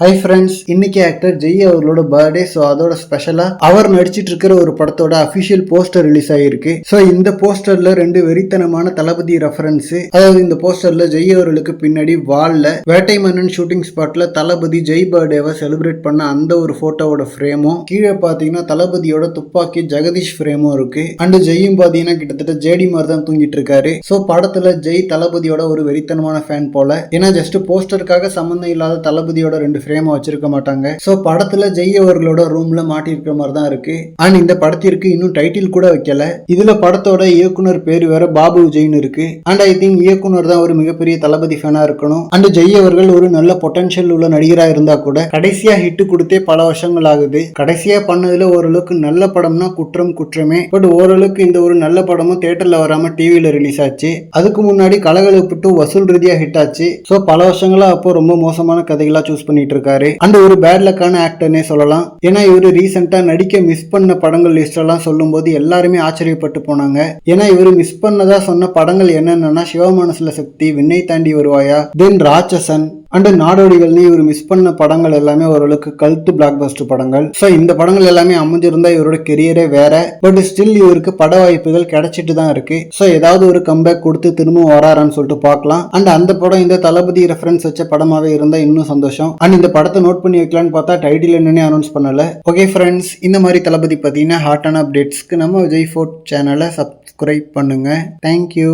High friends இன்னைக்கு actor Jai அவர்களோட birthday so அதோட ஸ்பெஷலா அவர் நடிச்சிட்டு இருக்கிற ஒரு படத்தோட அபிஷியல் போஸ்டர் ரிலீஸ் ஆகிருக்கு ஸோ இந்த போஸ்டர்ல ரெண்டு வெறித்தனமான தளபதி ரெஃபரன்ஸ் அதாவது இந்த போஸ்டர்ல ஜெய் அவர்களுக்கு பின்னாடி வால்ல வேட்டை மன்னன் ஷூட்டிங் ஸ்பாட்ல தளபதி ஜெய் பர்த்டேவை செலிப்ரேட் பண்ண அந்த ஒரு போட்டோவோட ஃப்ரேமும் கீழே பாத்தீங்கன்னா தளபதியோட துப்பாக்கி ஜெகதீஷ் ஃப்ரேமும் இருக்கு. அண்ட் ஜெய்யும் பாத்தீங்கன்னா கிட்டத்தட்ட ஜேடி மாதிரி தான் தூங்கிட்டு இருக்காரு. ஸோ படத்துல ஜெய் தளபதியோட ஒரு வெறித்தனமான ஃபேன் போல ஏன்னா ஜஸ்ட் போஸ்டருக்காக சம்மந்தம் இல்லாத தளபதியோட ரெண்டு ஃப்ரேமை வச்சிருக்க மாட்டாங்க. ஸோ படத்துல ஜெய் அவர்களோட ரூம்ல மாட்டியிருக்கிற மாதிரி தான் இருக்கு. அண்ட் இந்த படத்திற்கு இன்னும் டைட்டில் கூட வைக்கல. இதுல படத்தோட இயக்குனர் பேர் வேற பாபு விஜய்னு இருக்கு. அண்ட் ஐ திங்க் இயக்குனர் தான் ஒரு மிகப்பெரிய தளபதி ஃபேனா இருக்கணும். அண்ட் ஜெய் அவர்கள் ஒரு நல்ல பொட்டன்ஷியல் உள்ள நடிகரா இருந்தா கூட கடைசியா ஹிட் கொடுத்தே பல வருஷங்கள் ஆகுது. கடைசியா பண்ணதுல ஓரளவுக்கு நல்ல படம்னா குற்றம் குற்றமே. பட் ஓரளவுக்கு இந்த ஒரு நல்ல படமும் தியேட்டர்ல வராம டிவியில ரிலீஸ் ஆச்சு. அதுக்கு முன்னாடி கலகலப்பிட்டு வசூல் ரீதியா ஹிட் ஆச்சு. ஸோ பல வருஷங்களா அப்போ ரொம்ப மோசமான கதைகளா சூஸ் பண்ணிட்டு கொடுத்துருக்காரு அண்ட் ஒரு பேட் லக்கான ஆக்டர்னே சொல்லலாம். ஏன்னா இவர் ரீசெண்டா நடிக்க மிஸ் பண்ண படங்கள் லிஸ்ட் எல்லாம் சொல்லும்போது எல்லாருமே ஆச்சரியப்பட்டு போனாங்க. ஏன்னா இவர் மிஸ் பண்ணதா சொன்ன படங்கள் என்னென்னா சிவமனசுல சக்தி விண்ணை தாண்டி வருவாயா தென் ராட்சசன் அண்ட் நாடோடிகள்னு இவர் மிஸ் பண்ண படங்கள் எல்லாமே ஓரளவுக்கு கல்ட்டு பிளாக் பஸ்டர் படங்கள். ஸோ இந்த படங்கள் எல்லாமே அமைஞ்சிருந்தா இவரோட கெரியரே வேற. பட் ஸ்டில் இவருக்கு பட வாய்ப்புகள் கிடைச்சிட்டு தான் இருக்கு. ஸோ ஏதாவது ஒரு கம்பேக் கொடுத்து திரும்பவும் வராரான்னு சொல்லிட்டு பார்க்கலாம். அண்ட் அந்த படம் இந்த தளபதி ரெஃபரன்ஸ் வச்ச படமாவே இருந்தா இன்னும் சந்தோஷம். அண்ட் இந்த படத்தை நோட் பண்ணி வைக்கலான்னு பார்த்தா டைட்டில் என்னன்னே அனௌன்ஸ் பண்ணல. ஓகே ஃப்ரெண்ட்ஸ் இந்த மாதிரி தளபதி பார்த்தீங்கன்னா ஹாட்டான அப்டேட்ஸ்க்கு நம்ம விஜய் ஃபோர்ட் சேனலை சப்ஸ்கிரைப் பண்ணுங்க. Thank you